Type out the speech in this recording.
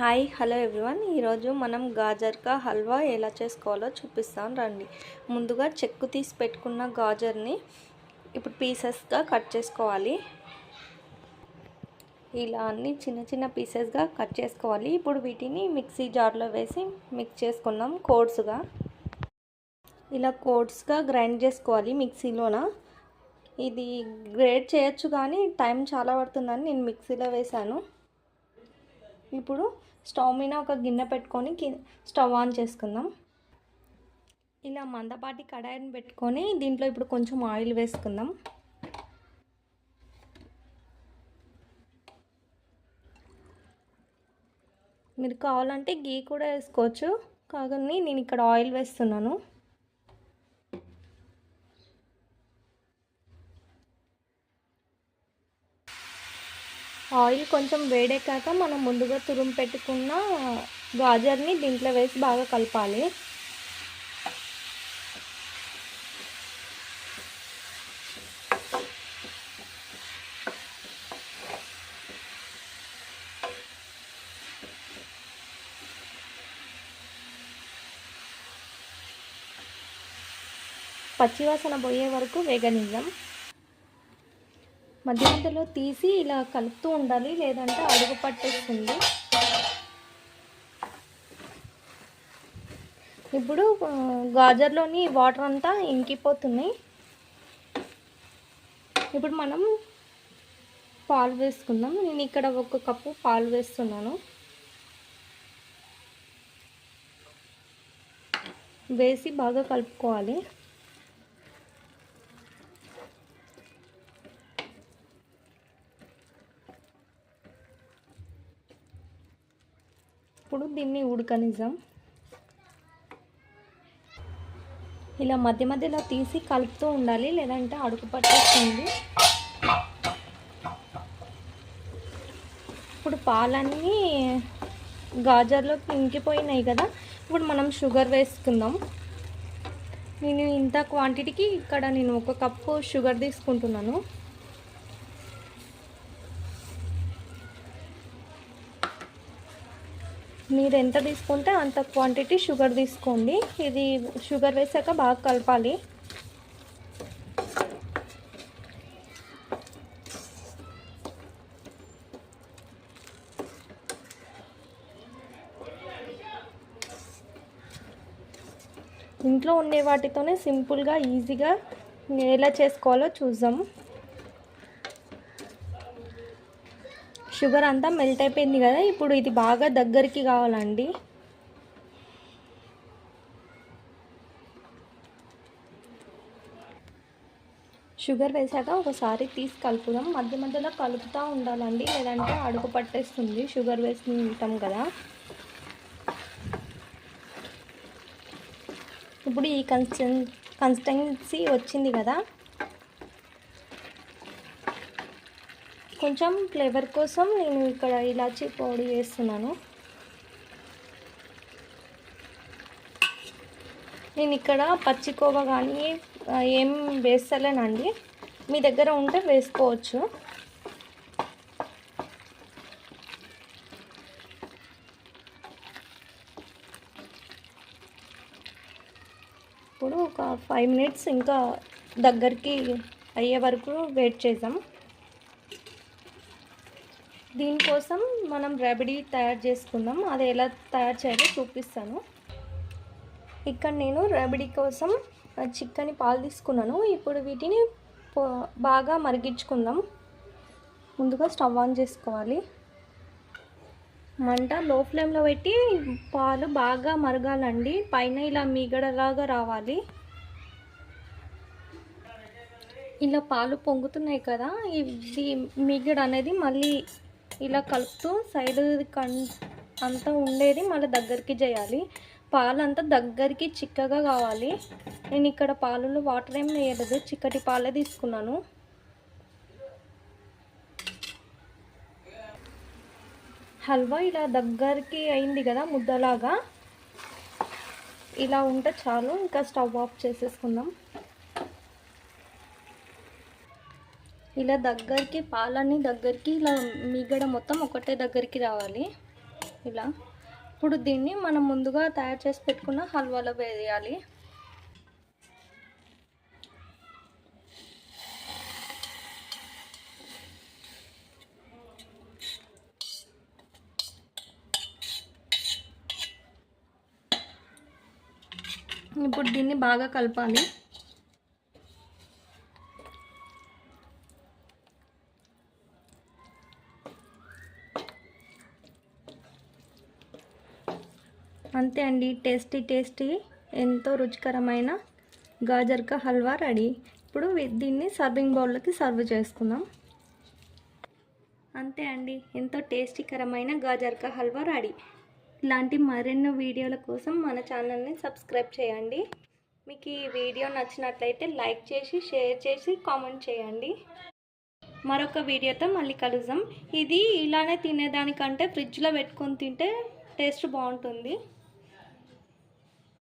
Hi hello everyone. ఈరోజు మనం గాజర్కా హల్వా ఎలా చేసుకోవాలో చూపిస్తాను రండి. ముందుగా చెక్కు తీసి పెట్టుకున్న గాజర్ని ఇప్పుడు పీసెస్గా కట్ చేసుకోవాలి. ఇలా అన్ని చిన్న చిన్న పీసెస్గా కట్ చేసుకోవాలి. ఇప్పుడు వీటిని మిక్సీ జార్లో వేసి మిక్స్ చేసుకున్నాం కోడ్స్గా. ఇలా కోడ్స్గా గ్రైండ్ చేసుకోవాలి మిక్సీలోన. ఇది గ్రేట్ చేయొచ్చు కానీ టైం చాలా పడుతుందని నేను మిక్సీలో వేశాను. ఇప్పుడు స్టవ్ మీద ఒక గిన్నె పెట్టుకొని స్టవ్ ఆన్ చేసుకుందాం. ఇలా మందపాటి కడాయిని పెట్టుకొని దీంట్లో ఇప్పుడు కొంచెం ఆయిల్ వేసుకుందాం. మీరు కావాలంటే గీ కూడా వేసుకోవచ్చు. కానీ నేను ఇక్కడ ఆయిల్ వేస్తున్నాను. ఆయిల్ కొంచెం వేడెక్కాక మనం ముందుగా తురుము పెట్టుకున్న గాజర్ని దీంట్లో వేసి బాగా కలపాలి. పచ్చివాసన పోయే వరకు వేగనిద్దాం. మధ్యలో తీసి ఇలా కలుపుతూ ఉండాలి లేదంటే అడుగు పట్టేస్తుంది. ఇప్పుడు గాజర్లోని వాటర్ అంతా ఇంకిపోతున్నాయి. ఇప్పుడు మనం పాలు వేసుకుందాం. నేను ఇక్కడ ఒక కప్పు పాలు వేస్తున్నాను. వేసి బాగా కలుపుకోవాలి. ఇప్పుడు దీన్ని ఉడకనిజాం ఇలా మధ్య మధ్యలో తీసి కలుపుతూ ఉండాలి లేదంటే అడుగు పట్టేస్తుంది. ఇప్పుడు పాలన్నీ గాజర్లోకి ఇంకిపోయినాయి కదా ఇప్పుడు మనం షుగర్ వేసుకుందాం. నేను ఇంత క్వాంటిటీకి ఇక్కడ నేను ఒక కప్పు షుగర్ తీసుకుంటున్నాను. మీరు ఎంత తీసుకుంటే అంత క్వాంటిటీ షుగర్ తీసుకోండి. ఇది షుగర్ వేసాక బాగా కలపాలి. ఇంట్లో ఉండే వాటితోనే సింపుల్గా ఈజీగా ఎలా చేసుకోవాలో చూద్దాం. షుగర్ అంతా మెల్ట్ అయిపోయింది కదా ఇప్పుడు ఇది బాగా దగ్గరికి కావాలండి. షుగర్ వేసాక ఒకసారి తీసి కలుపుదాం మధ్య మధ్యలో కలుపుతూ ఉండాలండి లేదంటే అడుగు పట్టేస్తుంది. షుగర్ వేసి ఉంటాం కదా. ఇప్పుడు ఈ కన్స్టెన్ కన్సిస్టెన్సీ వచ్చింది కదా కొంచెం ఫ్లేవర్ కోసం నేను ఇక్కడ ఇలాచీ పొడి వేస్తున్నాను. నేను ఇక్కడ పచ్చికోవ కానీ ఏం వేస్తలేనండి. మీ దగ్గర ఉంటే వేసుకోవచ్చు. ఇప్పుడు ఒక ఫైవ్ మినిట్స్ ఇంకా దగ్గరికి అయ్యే వరకు వెయిట్ చేద్దాం. దీనికోసం మనం రెబడీ తయారు చేసుకుందాం. అది ఎలా తయారు చేయాలో చూపిస్తాను. ఇక్కడ నేను రెబడీ కోసం చిక్కని పాలు తీసుకున్నాను. ఇప్పుడు వీటిని బాగా మరిగించుకుందాం. ముందుగా స్టవ్ ఆన్ చేసుకోవాలి. మంట లో ఫ్లేమ్లో పెట్టి పాలు బాగా మరగాలండి. పైన ఇలా మీగడలాగా రావాలి. ఇలా పాలు పొంగుతున్నాయి కదా ఇది మీగడ అనేది మళ్ళీ ఇలా కలుపుతూ సైడ్ కం అంతా ఉండేది మళ్ళీ దగ్గరికి చేయాలి. పాలు అంతా దగ్గరికి చిక్కగా కావాలి. నేను ఇక్కడ పాలలో వాటర్ ఏం వేయలేదు. చిక్కటి పాలే తీసుకున్నాను. హల్వా ఇలా దగ్గరికి అయింది కదా ముద్దలాగా. ఇలా ఉంటే చాలు. ఇంకా స్టవ్ ఆఫ్ చేసేసుకుందాం. ఇలా దగ్గరికి పాలన్నీ దగ్గరికి ఇలా మిగడ మొత్తం ఒకటే దగ్గరికి రావాలి. ఇలా. ఇప్పుడు దీన్ని మనం ముందుగా తయారు చేసి పెట్టుకున్న హల్వాలో వేయాలి. ఇప్పుడు దీన్ని బాగా కలపాలి. అంతే అండి. టేస్టీ టేస్టీ ఎంతో రుచికరమైన గాజర్కా హల్వా రెడీ. ఇప్పుడు దీన్ని సర్వింగ్ బౌల్లోకి సర్వ్ చేసుకుందాం. అంతే అండి. ఎంతో టేస్టీకరమైన గాజర్కా హల్వా రెడీ. ఇలాంటి మరెన్నో వీడియోల కోసం మన ఛానల్ని సబ్స్క్రైబ్ చేయండి. మీకు ఈ వీడియో నచ్చినట్లయితే లైక్ చేసి షేర్ చేసి కామెంట్ చేయండి. మరొక వీడియోతో మళ్ళీ కలుద్దాం. ఇది ఇలానే తినేదానికంటే ఫ్రిడ్జ్లో పెట్టుకొని తింటే టేస్ట్ బాగుంటుంది.